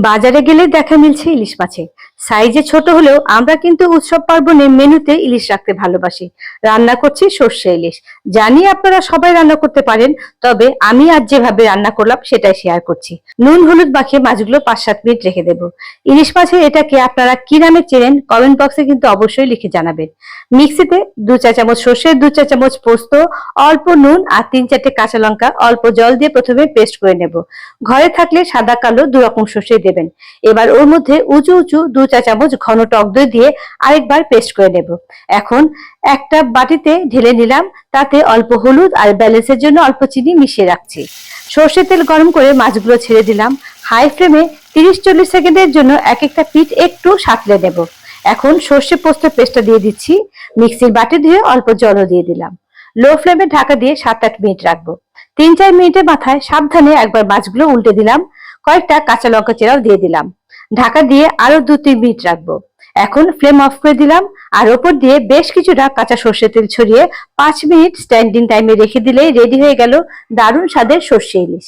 বাজারে গেলে দেখা মিলছে ইলিশ মাছে। সাইজে ছোট হলেও আমরা কিন্তু উৎসব পার্বণে মেনুতে ইলিশ রাখতে ভালোবাসি। রান্না করছি সর্ষে ইলিশ। জানি আপনারা সবাই রান্না করতে পারেন, তবে আমি আজ যেভাবে রান্না করলাম সেটাই শেয়ার করছি। নুন হলুদ মাখিয়ে মাছগুলো পাঁচ সাত মিনিট রেখে দেব। ইলিশ মাছের এটাকে আপনারা কি নামে চেনেন কমেন্ট বক্সে কিন্তু অবশ্যই লিখে জানাবেন। মিক্সিতে দু চা চামচ সর্ষে, দু চা চামচ পোস্ত, অল্প নুন আর তিন চারটে কাঁচা লঙ্কা অল্প জল দিয়ে প্রথমে পেস্ট করে নেব। ঘরে থাকলে সাদা কালো দু রকম সর্ষে দেবেন। এবার ওর মধ্যে উঁচু উঁচু দু চা চামচ ঘন টক দই দিয়ে আরেকবার পেস্ট করে নেব। এখন একটা বাটিতে ঢেলে নিলাম, তাতে অল্প হলুদ আর ব্যালেন্সের জন্য অল্প চিনি মিশিয়ে রাখছি। সর্ষের তেল গরম করে মাছগুলো ছেড়ে দিলাম। হাই ফ্লেমে তিরিশ চল্লিশ সেকেন্ডের জন্য এক একটা পিঠ একটু সাঁতলে নেব। এখন সর্ষে পোস্ত পেস্টটা দিয়ে দিচ্ছি। মিক্সির বাটি ধুয়ে অল্প জলও দিয়ে দিলাম। লো ফ্লেমে ঢাকা দিয়ে সাত আট মিনিট রাখব। তিন চার মিনিটের মাথায় সাবধানে একবার মাছগুলো উল্টে দিলাম। কয়েকটা কাঁচা লঙ্কা চেরাও দিয়ে দিলাম। ঢাকা দিয়ে আরও দু তিন মিনিট রাখব। এখন ফ্লেম অফ করে দিলাম, আর ওপর দিয়ে বেশ কিছুটা কাঁচা সর্ষের তেল ছড়িয়ে পাঁচ মিনিট স্ট্যান্ডিং টাইমে রেখে দিলেই রেডি হয়ে গেল দারুণ স্বাদের সর্ষে ইলিশ।